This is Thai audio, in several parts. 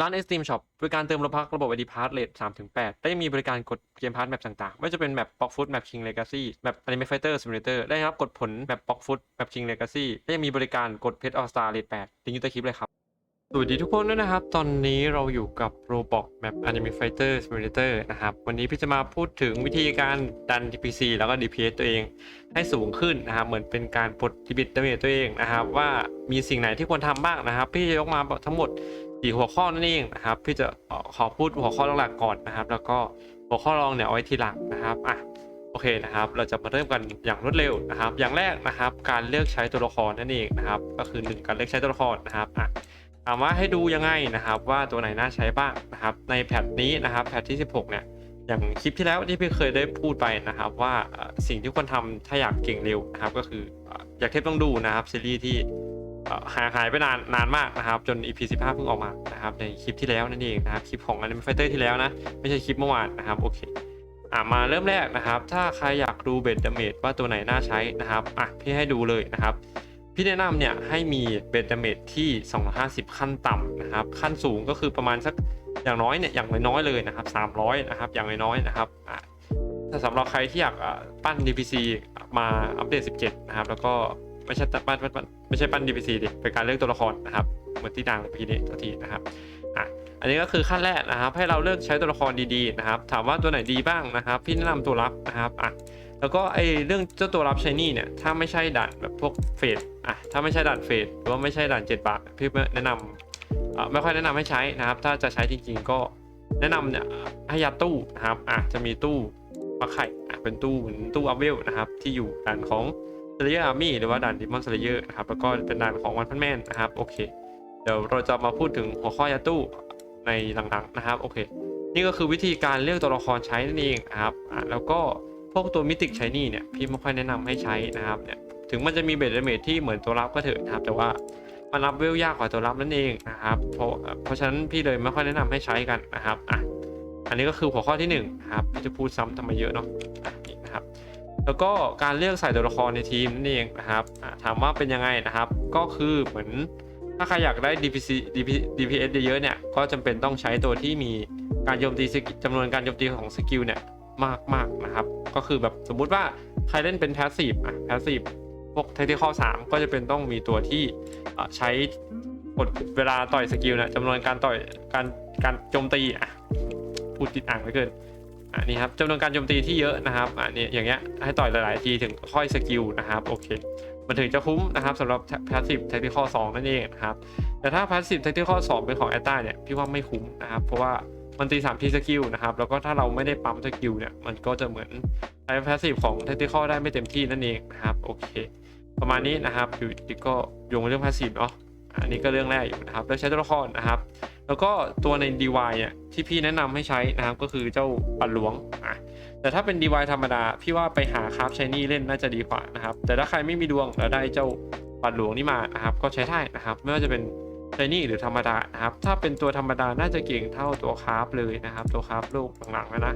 ร้าน Steam Shop บริการเติมโลพักระบบ ID Pass เลท3ถึง8และยังมีบริการกดเกมพาร์ทแมปต่างๆ ไม่ว่าจะเป็นแมป Block Foot แมป King Legacy แมป Anime Fighter Simulator ได้รับกดผลแมป Block Foot แมป King Legacy และยังมีบริการกดเพชร All Star เลท8ลิงก์อยู่ใต้คลิปเลยครับสวัสดีทุกคนด้วยนะครับ ตอนนี้เราอยู่กับ Roblox Map Anime Fighter Simulator นะครับ วันนี้พี่จะมาพูดถึงวิธีการดัน DPC แล้วก็ DPS ตัวเองให้สูงขึ้นนะครับ เหมือนเป็นการปลดดิบิตดาเมจตัวเองนะครับ ว่ามีสิ่งไหนที่ควรทำบ้างนะครับ พี่จะยกมาทั้งหมด สี่หัวข้อนั่นเองนะครับพี่จะขอพูดหัวข้อหลักๆก่อนนะครับ แล้วก็หัวข้อรองเนี่ยเอาไว้ทีหลังนะครับอะโอเคนะครับ เราจะมาเริ่มกันอย่างรวดเร็วนะครับ อย่างแรกนะครับ การเลือกใช้ตัวละครนั่นเองนะครับ ก็คือหนึ่งการเลือกใช้ตัวละครนะครับอะถามว่าให้ดูยังไงนะครับว่าตัวไหนน่าใช้บ้างนะครับ ในแพทนี้นะครับแพทที่ 16 เนี่ยอย่างคลิปที่แล้วที่พี่เคยได้พูดไปนะครับว่าสิ่งที่ควรทำถ้าอยากเก่งเร็วนะครับก็คืออยากเทพต้องดูนะครับซีรีส์ที่ หายหายไปนานนานมากนะครับ จน EP 15 เพิ่งออกมานะครับในคลิปที่แล้วนั่นเองนะครับ คลิปของ Anime Fighter ที่แล้วนะ ไม่ใช่คลิปเมื่อวานนะครับ โอเคอะมาเริ่มแรกนะครับ ถ้าใครอยากดูเบดเดเมจว่าตัวไหนน่าใช้นะครับอะพี่ให้ดูเลยนะครับ พี่แนะนำเนี่ยให้มีเบดเดเมจที่ 250 ขั้นต่ำนะครับ ขั้นสูงก็คือประมาณสักอย่างน้อยเนี่ยอย่างน้อยๆเลยนะครับ 300 นะครับ อย่างน้อยๆนะครับอะถ้าสำหรับใครที่อยากอะปั้น DPC มาอัปเดต 17 นะครับ แล้วก็ ไม่ใช่ปั้นปั้นปั้นไม่ใช่ปั้น DPC ดิเป็นการเลือกตัวละครนะครับเหมือนที่ดังเมื่อกี้นี้ตัวทีนะครับอะอันนี้ก็คือขั้นแรกนะครับ ให้เราเลือกใช้ตัวละครดีๆนะครับ ถามว่าตัวไหนดีบ้างนะครับ พี่แนะนำตัวรับนะครับอะแล้วก็ไอเรื่องเจ้าตัวรับชายนี่เนี่ยถ้าไม่ใช่ด่านแบบพวกเฟดอะถ้าไม่ใช่ด่านเฟดหรือว่าไม่ใช่ด่านเจ็ดบาทพี่ไม่แนะนำอะไม่ค่อยแนะนำให้ใช้นะครับ ถ้าจะใช้จริง ๆ ก็แนะนำเนี่ยให้ยัดตู้นะครับอะจะมีตู้ปลาไข่อะเป็นตู้เหมือนตู้อัพเวลนะครับ ที่อยู่ด่านของ เซเลเยอร์อาร์มี่หรือว่าด่านดิมอนเซเลเยอร์นะครับแล้วก็เป็นด่านของวันพันแมนนะครับโอเค เดี๋ยวเราจะมาพูดถึงหัวข้อยัดตู้ในหลังๆนะครับโอเค นี่ก็คือวิธีการเลือกตัวละครใช้นั่นเองนะครับอะแล้วก็พวกตัวมิติกใช้นี่เนี่ยพี่ไม่ค่อยแนะนำให้ใช้นะครับเนี่ยถึงมันจะมีเบสเมทที่เหมือนตัวรับก็เถอะนะครับแต่ว่ามันรับเวลยากกว่าตัวรับนั่นเองนะครับเพราะเพราะฉะนั้นพี่เลยไม่ค่อยแนะนำให้ใช้กันนะครับอะอันนี้ก็คือหัวข้อที่หนึ่งนะครับจะพูดซ้ำทำไมเยอะเนาะ แล้วก็การเลือกใส่ตัวละครในทีมนั่นเองนะครับถามว่าเป็นยังไงนะครับ ก็คือเหมือนถ้าใครอยากได้ DPC DPS เยอะๆเนี่ย ก็จำเป็นต้องใช้ตัวที่มีการโจมตีจำนวนการโจมตีของสกิลเนี่ยมากๆนะครับ ก็คือแบบสมมุติว่าใครเล่นเป็น passive อะ passive พวก tactical 3ก็จะเป็นต้องมีตัวที่ใช้กดเวลาต่อยสกิลเนี่ยจำนวนการต่อยการการโจมตีอะพูดติดอ่างไปเกิน อันนี้ครับจำนวนการโจมตีที่เยอะนะครับอันนี้อย่างเงี้ยให้ต่อยหลายๆทีถึงค่อยสกิลนะครับโอเคมันถึงจะคุ้มนะครับสำหรับ passive tactical 2นั่นเองนะครับแต่ถ้า passive tactical 2เป็นของแอตตาเนี่ยพี่ว่าไม่คุ้มนะครับเพราะว่ามันตี3ทีสกิลนะครับแล้วก็ถ้าเราไม่ได้ปั๊มสกิลเนี่ยมันก็จะเหมือนใช้ passive ของ tactical ได้ไม่เต็มที่นั่นเองนะครับโอเค ประมาณนี้นะครับอยู่ดีก็โยงเรื่อง passive เนาะอันนี้ก็เรื่องแรกอยู่นะครับแล้วใช้ตัวละครนะครับ แล้วก็ตัวใน DY เนี่ยที่พี่แนะนำให้ใช้นะครับก็คือเจ้าปัดหลวงอะแต่ถ้าเป็น DY ธรรมดา พี่ว่าไปหาคราฟชายนี่เล่นน่าจะดีกว่านะครับ แต่ถ้าใครไม่มีดวงแล้วได้เจ้าปัดหลวงนี่มานะครับก็ใช้ได้นะครับ ไม่ว่าจะเป็นชายนี่หรือธรรมดานะครับ ถ้าเป็นตัวธรรมดาน่าจะเก่งเท่าตัวคราฟเลยนะครับ ตัวคราฟลูกหลังๆนะ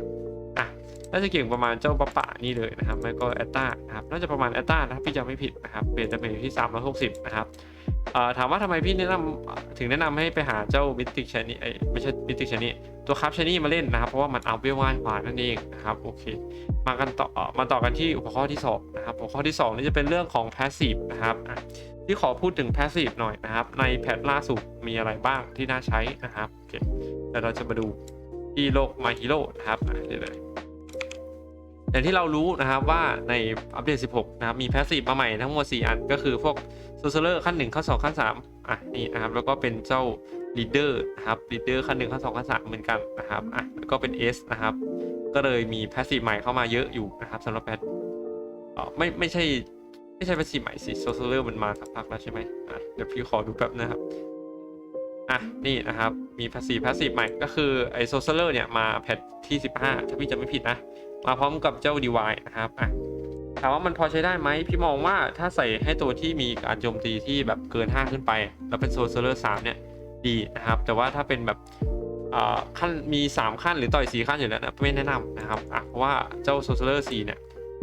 อะน่าจะเก่งประมาณเจ้าปะปะนี่เลยนะครับไม่ก็แอตตานะครับน่าจะประมาณแอตตาถ้าพี่จำไม่ผิดนะครับเบสจะเป็นอยู่ที่360นะครับ ถามว่าทำไมพี่แนะนำถึงแนะนำให้ไปหาเจ้ามิติกชนี่ไม่ใช่มิติกชนี่ตัวครับชนี่มาเล่นนะครับ เพราะว่ามันอัพเวลง่ายกว่านั่นเองนะครับโอเคมากันต่อมาต่อกันที่หัวข้อที่สองนะครับหัวข้อที่สองนี่จะเป็นเรื่องของ passive นะครับที่ขอพูดถึง passive หน่อยนะครับ ในแพทล่าสุดมีอะไรบ้างที่น่าใช้นะครับโอเคเดี๋ยวเราจะมาดูที่โลก My Hero นะครับเดี๋ยวเลย อย่างที่เรารู้นะครับว่าในอัปเดต 16 นะครับมีแพสซีฟมาใหม่ทั้งหมด 4 อัน ก็คือพวกโซเซอร์ขั้น 1 ขั้น 2 ขั้น 3 อะนี่นะครับแล้วก็เป็นเจ้าลีดเดอร์นะครับลีดเดอร์ขั้น 1 ขั้น 2 ขั้น 3 เหมือนกันนะครับอะแล้วก็เป็น S นะครับก็เลยมีแพสซีฟใหม่เข้ามาเยอะอยู่นะครับสำหรับแพทไม่ไม่ใช่ไม่ใช่แพสซีฟใหม่สิโซเซอร์มันมาสักพักแล้วใช่ไหมอะเดี๋ยวพี่ขอดูแป๊บนะครับอะนี่นะครับมีภาษีพาสซีฟใหม่ก็คือไอโซเซอร์เนี่ยมาแพทที่ 15 ถ้าพี่จะไม่ผิดนะ มาพร้อมกับเจ้า DY นะครับอะถามว่ามันพอใช้ได้ไหมพี่มองว่าถ้าใส่ให้ตัวที่มีการโจมตีที่แบบเกิน 5 ขึ้นไป แล้วเป็นโซเซอร์สามเนี่ยดีนะครับ แต่ว่าถ้าเป็นแบบอ่าขั้นมี 3 ขั้นหรือต่อย 4 ขั้นอยู่แล้วนะไม่แนะนำนะครับอะเพราะว่าเจ้าโซเซอร์4เนี่ย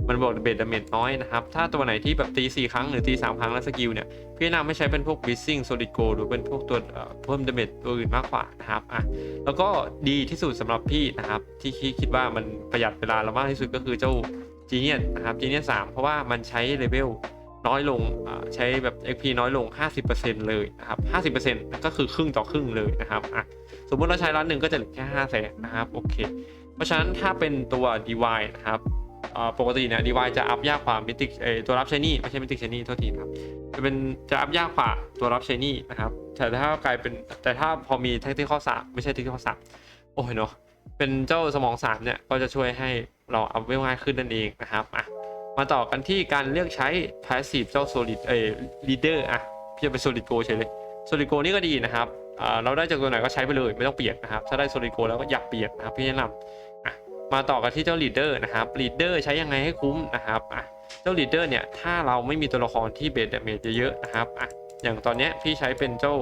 มันบวกเบสดาเมจน้อยนะครับ ถ้าตัวไหนที่แบบตี 4 ครั้งหรือตี 3 ครั้งแล้วสกิลเนี่ย พี่แนะนำให้ใช้เป็นพวก w i s s i n g Solid Gold หรือเป็นพวกตัวเพิ่มดาเมจตัวอื่นมากกว่านะครับอะแล้วก็ดีที่สุดสำหรับพี่นะครับ ที่คิดคิดว่ามันประหยัดเวลาเรามากที่สุดก็คือเจ้า Genius นะครับ Genius 3เพราะว่ามันใช้เลเวลน้อยลงใช้แบบ XP น้อยลง 50%เลยนะครับ50%ก็คือครึ่งต่อครึ่งเลยนะครับอะสมมติเราใช้ร้านหนึ่งก็จะเหลือแค่5แสนนะครับโอเค เพราะฉะนั้นถ้าเป็นตัว DY นะครับ ปกติเนี่ย DY จะอัพยากกว่ามิติเอตัวรับชนี่ไม่ใช่มิติใช้นี่โทษทีครับจะเป็นจะอัพยากกว่าตัวรับชนี่นะครับแต่ถ้ากลายเป็นแต่ถ้าพอมีเทคนิคข้อสามไม่ใช่เทคนิคข้อสามโอ้ยเนาะเป็นเจ้าสมองสามเนี่ยก็จะช่วยให้เราอัพเวลง่ายขึ้นนั่นเองนะครับอะมาต่อกันที่การเลือกใช้ passive เจ้า solid เออ leader อะพี่จะไป solid go เฉยเลย solid go นี่ก็ดีนะครับ เราได้จากตัวไหนก็ใช้ไปเลยไม่ต้องเปลี่ยนนะครับ ถ้าได้ solid go แล้วก็อยากเปลี่ยนนะครับพี่แนะนำอะ มาต่อกันที่เจ้า leader นะครับ leader ใช้ยังไงให้คุ้มนะครับอะเจ้า leader เนี่ยถ้าเราไม่มีตัวละครที่เบสเดเมจเยอะๆนะครับอะอย่างตอนเนี้ยพี่ใช้เป็นเจ้า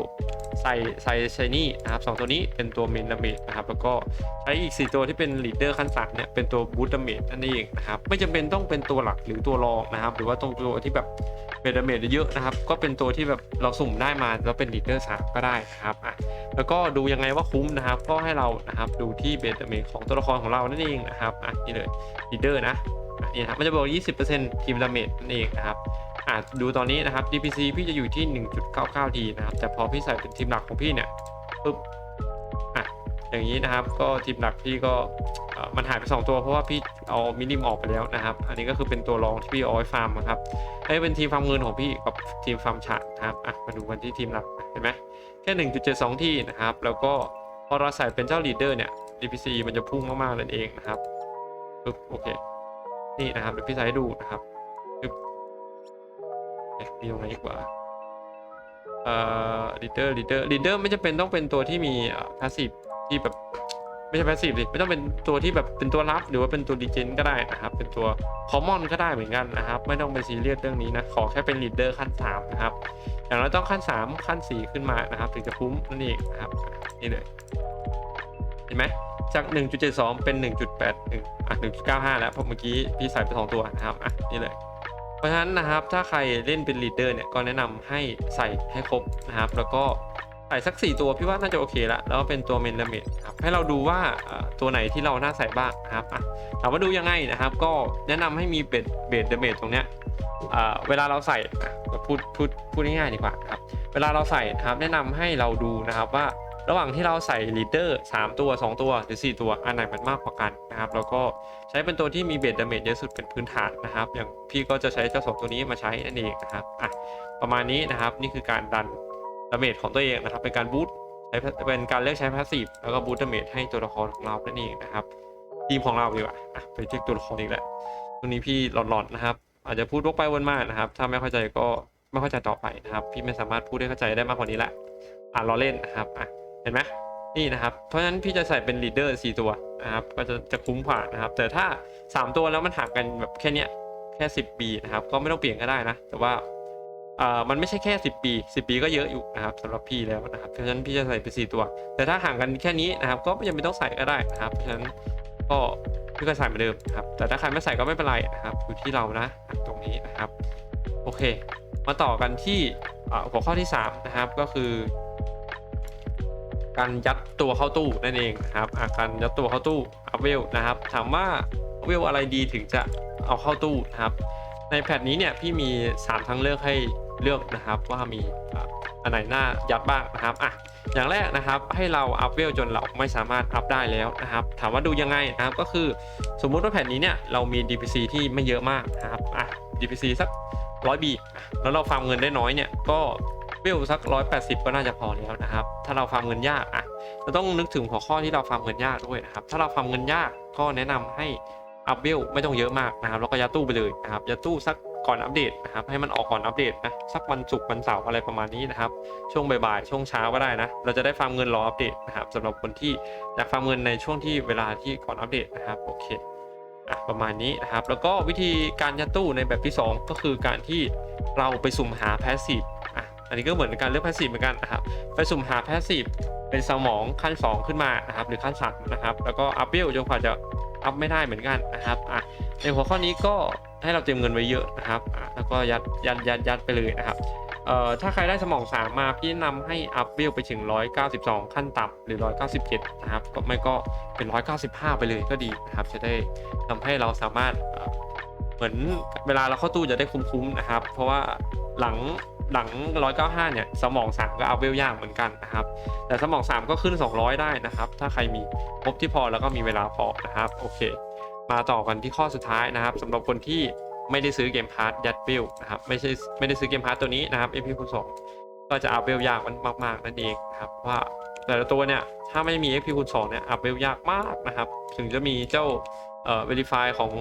ไซไซไซนี่นะครับสองตัวนี้เป็นตัวเมนดาเมจนะครับแล้วก็ใช้อีก 4 ตัวที่เป็น leader ขั้นสามเนี่ยเป็นตัวบูตดาเมจนั่นเองนะครับไม่จำเป็นต้องเป็นตัวหลักหรือตัวรองนะครับ หรือว่าตรงตัวที่แบบเบดเมจเยอะนะครับ ก็เป็นตัวที่แบบเราสุ่มได้มาแล้วเป็นลีดเดอร์สามก็ได้นะครับอะ แล้วก็ดูยังไงว่าคุ้มนะครับ ก็ให้เรานะครับดูที่เบตเมนของตัวละครของเรานั่นเองนะครับอะนี่เลยลีดเดอร์นะอะนี่นะครับมันจะบอก 20%ทีมดาเมจนั่นเองนะครับอะดูตอนนี้นะครับ DPC พี่จะอยู่ที่ 1.99 ทีนะครับ แต่พอพี่ใส่เป็นทีมหลักของพี่เนี่ยปุ๊บ อย่างนี้นะครับ ก็ทีมหลักพี่ก็มันหายไป 2 ตัวเพราะว่าพี่เอามินิมออกไปแล้วนะครับ อันนี้ก็คือเป็นตัวรองที่พี่เอาไว้ฟาร์มครับให้เป็นทีมฟาร์มเงินของพี่กับทีมฟาร์มฉาดนะครับอะมาดูกันที่ทีมหลักเห็นไหมแค่ 1.72 ที่นะครับ แล้วก็พอเราใส่เป็นเจ้าลีดเดอร์เนี่ย DPC มันจะพุ่งมากๆนั่นเองนะครับปึ๊บโอเค นี่นะครับเดี๋ยวพี่ใส่ให้ดูนะครับปึ๊บนี่ตรงไหนดีกว่าเอ่อลีดเดอร์ลีดเดอร์ลีดเดอร์ไม่จำเป็นต้องเป็นตัวที่มีพาสซีฟ ที่แบบไม่ใช่แพสซีฟดิไม่ต้องเป็นตัวที่แบบเป็นตัวรับหรือว่าเป็นตัวดีเจนก็ได้นะครับ เป็นตัวคอมมอนก็ได้เหมือนกันนะครับ ไม่ต้องเป็นซีเรียสเรื่องนี้นะ ขอแค่เป็นลีดเดอร์ขั้น3นะครับ อย่างเราต้องขั้น 3 ขั้น 4 ขึ้นมานะครับ ถึงจะคุ้มนั่นเองนะครับ นี่เลย เห็นไหมจาก 1.72 เป็น 1.81 อะ 1.95 แล้วเพราะเมื่อกี้พี่ใส่ไป 2 ตัวนะครับ อะ นี่เลย เพราะฉะนั้นนะครับ ถ้าใครเล่นเป็นลีดเดอร์เนี่ย ก็แนะนำให้ใส่ให้ครบนะครับ แล้วก็ ใส่สัก 4 ตัวพี่ว่าน่าจะโอเคละแล้วเป็นตัวเมนเมดครับให้เราดูว่าตัวไหนที่เราน่าใส่บ้างครับอะถามว่าดูยังไงนะครับ ก็แนะนำให้มีเบดเบดเดเมดตรงเนี้ยอ่าเวลาเราใส่พูดพูดพูดง่ายๆดีกว่าครับเวลาเราใส่นะครับแนะนำให้เราดูนะครับว่าระหว่างที่เราใส่ลีดเดอร์3ตัว 2 ตัวหรือ 4 ตัวอันไหนมันมากกว่ากันนะครับแล้วก็ใช้เป็นตัวที่มีเบสดาเมจเยอะสุดเป็นพื้นฐานนะครับ อย่างพี่ก็จะใช้เจ้าสองตัวนี้มาใช้นั่นเองนะครับอะประมาณนี้นะครับนี่คือการดัน ดาเมจของตัวเองนะครับเป็นการบูตใช้เป็นการเลือกใช้พาสซีฟแล้วก็บูตดาเมจให้ตัวละครของเรานั่นเองนะครับทีมของเราดีกว่าไปเช็คตัวละครอีกแล้วตรงนี้พี่หลอนๆนะครับ อาจจะพูดวกไปวนมานะครับ ถ้าไม่เข้าใจก็ไม่เข้าใจต่อไปนะครับ พี่ไม่สามารถพูดให้เข้าใจได้มากกว่านี้ละอะล้อเล่นนะครับอะเห็นไหมนี่นะครับ เพราะฉะนั้นพี่จะใส่เป็นลีดเดอร์4ตัวนะครับ ก็จะจะคุ้มกว่านะครับ แต่ถ้า 3 ตัวแล้วมันห่างกันแบบแค่เนี้ยแค่ 10ปีนะครับ ก็ไม่ต้องเปลี่ยนก็ได้นะ แต่ว่า อ่ามันไม่ใช่แค่ 10 ปี 10 ปีก็เยอะอยู่นะครับสำหรับพี่แล้วนะครับ เพราะฉะนั้นพี่จะใส่เป็น4ตัว แต่ถ้าห่างกันแค่นี้นะครับ ก็ไม่จำเป็นต้องใส่ก็ได้นะครับ เพราะฉะนั้นก็พี่ก็ใส่เหมือนเดิมครับ แต่ถ้าใครไม่ใส่ก็ไม่เป็นไรนะครับ อยู่ที่เรานะตรงนี้นะครับ โอเค มาต่อกันที่หัวข้อที่ 3 นะครับก็คือ การยัดตัวเข้าตู้นั่นเองนะครับการยัดตัวเข้าตู้อัพเวลนะครับ ถามว่าอัพเวลอะไรดีถึงจะเอาเข้าตู้นะครับ ในแพทนี้เนี่ยพี่มี 3 ทางเลือกให้ เลือกนะครับว่ามีอันไหนน่ายัดบ้างนะครับอะอย่างแรกนะครับให้เราอัพเวลจนเราไม่สามารถอัพได้แล้วนะครับ ถามว่าดูยังไงนะครับก็คือสมมุติว่าแผ่นนี้เนี่ยเรามี DPC ที่ไม่เยอะมากนะครับอะ DPC สัก100บีแล้วเราฟาร์มเงินได้น้อยเนี่ยก็เวลสัก 180 ก็น่าจะพอแล้วนะครับ ถ้าเราฟาร์มเงินยากอะเราต้องนึกถึงหัวข้อที่เราฟาร์มเงินยากด้วยนะครับ ถ้าเราฟาร์มเงินยากก็แนะนำให้อัพเวลไม่ต้องเยอะมากนะครับแล้วก็ยัดตู้ไปเลยนะครับยัดตู้สัก ก่อนอัปเดตนะครับให้มันออกก่อนอัปเดตนะสักวันศุกร์วันเสาร์อะไรประมาณนี้นะครับช่วงบ่ายๆช่วงเช้าก็ได้นะ เราจะได้ฟาร์มเงินรออัปเดตนะครับสำหรับคนที่อยากฟาร์มเงินในช่วงที่เวลาที่ก่อนอัปเดตนะครับโอเคอะประมาณนี้นะครับแล้วก็วิธีการยัดตู้ในแบบที่ 2 ก็คือการที่เราไปสุ่มหาแพสซีฟอะอันนี้ก็เหมือนการเลือกแพสซีฟเหมือนกันนะครับไปสุ่มหาแพสซีฟเป็นสมองขั้น 2 ขึ้นมานะครับหรือขั้น3นะครับแล้วก็อัพเวลจนกว่าจะอัพไม่ได้เหมือนกันนะครับอะในหัวข้อนี้ก็ ให้เราเตรียมเงินไว้เยอะนะครับ แล้วก็ยัดยัดยัดยัดไปเลยนะครับเอ่อถ้าใครได้สมองสามมาพี่แนะนำให้อัพเวลไปถึง 192 ขั้นต่ำหรือ 197 นะครับ ก็ไม่ก็เป็น 195 ไปเลยก็ดีนะครับ จะได้ทำให้เราสามารถเอ่อเหมือนเวลาเราเข้าตู้จะได้คุ้มๆนะครับ เพราะว่าหลังหลัง 195 เนี่ย สมอง 3 ก็อัพเวลยากเหมือนกันนะครับ แต่สมอง 3 ก็ขึ้น 200 ได้นะครับ ถ้าใครมีงบที่พอแล้วก็มีเวลาพอนะครับ โอเค มาต่อกันที่ข้อสุดท้ายนะครับสำหรับคนที่ไม่ได้ซื้อเกมพาร์ทยัดเบลนะครับไม่ใช่ไม่ได้ซื้อเกมพาร์ทตัวนี้นะครับ MP คูณ2ก็จะอัพเบลยากมันมาก ๆ นั่นเองนะครับว่าแต่ละตัวเนี่ย ถ้าไม่มี XP คูณ2เนี่ยอัพเบลยากมากนะครับ ถึงจะมีเจ้าเอ่อ Verify ของ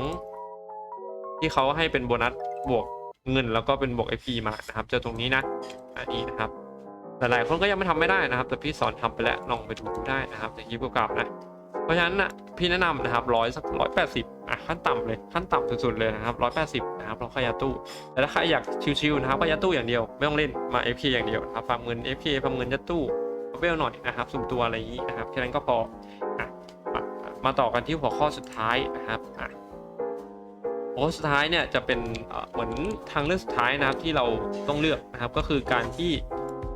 ที่เขาให้เป็นโบนัสบวกเงินแล้วก็เป็นบวก XP มานะครับ เจอตรงนี้นะ อันนี้นะครับหลายๆคนก็ยังไม่ทำไม่ได้นะครับ แต่พี่สอนทำไปแล้วลองไปดูได้นะครับในคลิปเก่าๆนะ เพราะฉะนั้นน่ะพี่แนะนำนะครับร้อยสักร้อยแปดสิบอะขั้นต่ำเลยขั้นต่ำสุดๆเลยนะครับร้อยแปดสิบนะครับเราค่อยยัดตู้แต่ถ้าใครอยากชิวๆนะครับก็ยัดตู้อย่างเดียวไม่ต้องเล่นมา FK อย่างเดียวครับฟาร์มเงิน FK ฟาร์มเงินยัดตู้เวลหน่อยนะครับสุ่มตัวอะไรอย่างนี้นะครับแค่นั้นก็พออะมามาต่อกันที่หัวข้อสุดท้ายนะครับอะหัวข้อสุดท้ายเนี่ยจะเป็นเอ่อเหมือนทางเลือกสุดท้ายนะครับที่เราต้องเลือกนะครับก็คือการที่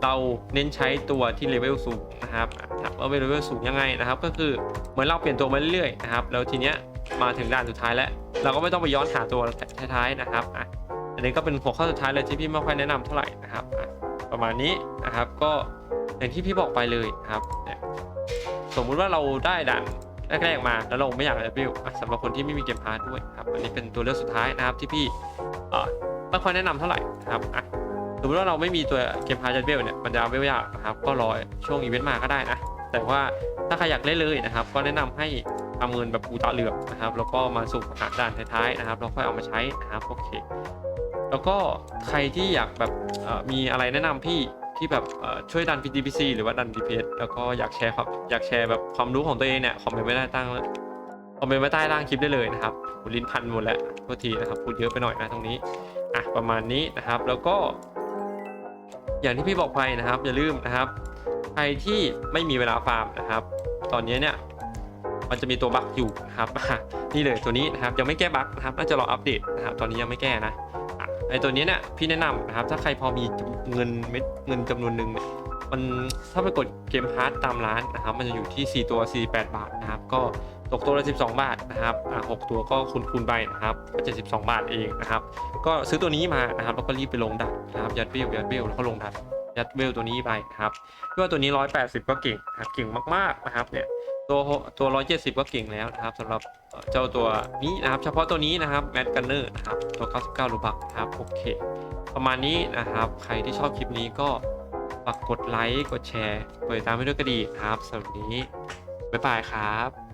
เราเน้นใช้ตัวที่เลเวลสูงนะครับ อะถามว่าเลเวลสูงยังไงนะครับ ก็คือเหมือนเราเปลี่ยนตัวมาเรื่อยๆนะครับแล้วทีเนี้ยมาถึงด่านสุดท้ายแล้ว เราก็ไม่ต้องไปย้อนหาตัวท้ายๆนะครับอะอันนี้ก็เป็นหัวข้อสุดท้ายเลยที่พี่ไม่ค่อยแนะนำเท่าไหร่นะครับอะประมาณนี้นะครับก็อย่างที่พี่บอกไปเลยนะครับสมมุติว่าเราได้ด่านแรกๆมาแล้วเราไม่อยากจะบิวสำหรับคนที่ไม่มีเกมพาร์ทด้วยครับอันนี้เป็นตัวเลือกสุดท้ายนะครับที่พี่อ่อไม่ค่อยแนะนำเท่าไหร่นะครับอะ สมมติว่าเราไม่มีตัวเกมพาร์จัดเบลเนี่ยมันจะเบลยากนะครับ ก็รอช่วงอีเวนต์มาก็ได้นะ แต่ว่าถ้าใครอยากเล่นเลยนะครับ ก็แนะนำให้ทำเงินแบบอูตาเหลือบนะครับ แล้วก็มาสุ่มหาด่านท้ายๆนะครับแล้วค่อยเอามาใช้นะครับโอเค แล้วก็ใครที่อยากแบบมีอะไรแนะนำพี่ที่แบบช่วยดัน PDPC หรือว่าดัน DPS แล้วก็อยากแชร์ครับอยากแชร์แบบความรู้ของตัวเองเนี่ยคอมเมนต์ไว้ใต้ตั้งคอมเมนต์ไว้ใต้ล่างคลิปได้เลยนะครับลิ้นพันหมดแล้วโทษทีนะครับพูดเยอะไปหน่อยนะตรงนี้อะประมาณนี้นะครับ แล้วก็ อย่างที่พี่บอกไปนะครับ อย่าลืมนะครับ ใครที่ไม่มีเวลาฟาร์มนะครับ ตอนนี้เนี่ยมันจะมีตัวบั๊กอยู่นะครับนี่เลยตัวนี้นะครับยังไม่แก้บั๊กนะครับน่าจะรออัปเดตนะครับ ตอนนี้ยังไม่แก้นะไอตัวนี้เนี่ยพี่แนะนำนะครับ ถ้าใครพอมีเงินเม็ดเงินจำนวนหนึ่งเนี่ยมันถ้าไปกดเกมพาร์ตตามร้านนะครับ มันจะอยู่ที่ 4 ตัว 48 บาทนะครับ ก็ ตกตัวละ 12 บาทนะครับอะ6ตัวก็คูณคูณไปนะครับก็72บาทเองนะครับ ก็ซื้อตัวนี้มานะครับแล้วก็รีบไปลงดักนะครับยัดเบลยัดเบลแล้วก็ลงดักยัดเบลตัวนี้ไปครับเพื่อตัวนี้ 180 ก็เก่งครับเก่งมากๆนะครับเนี่ยตัวตัว 170 ก็เก่งแล้วนะครับสำหรับเจ้าตัวนี้นะครับเฉพาะตัวนี้นะครับแมดกันเนอร์นะครับตัว 99รูบักครับโอเค ประมาณนี้นะครับ ใครที่ชอบคลิปนี้ก็ฝากกดไลค์กดแชร์กดติดตามให้ด้วยก็ดีครับสำหรับวันนี้บ๊ายบายครับ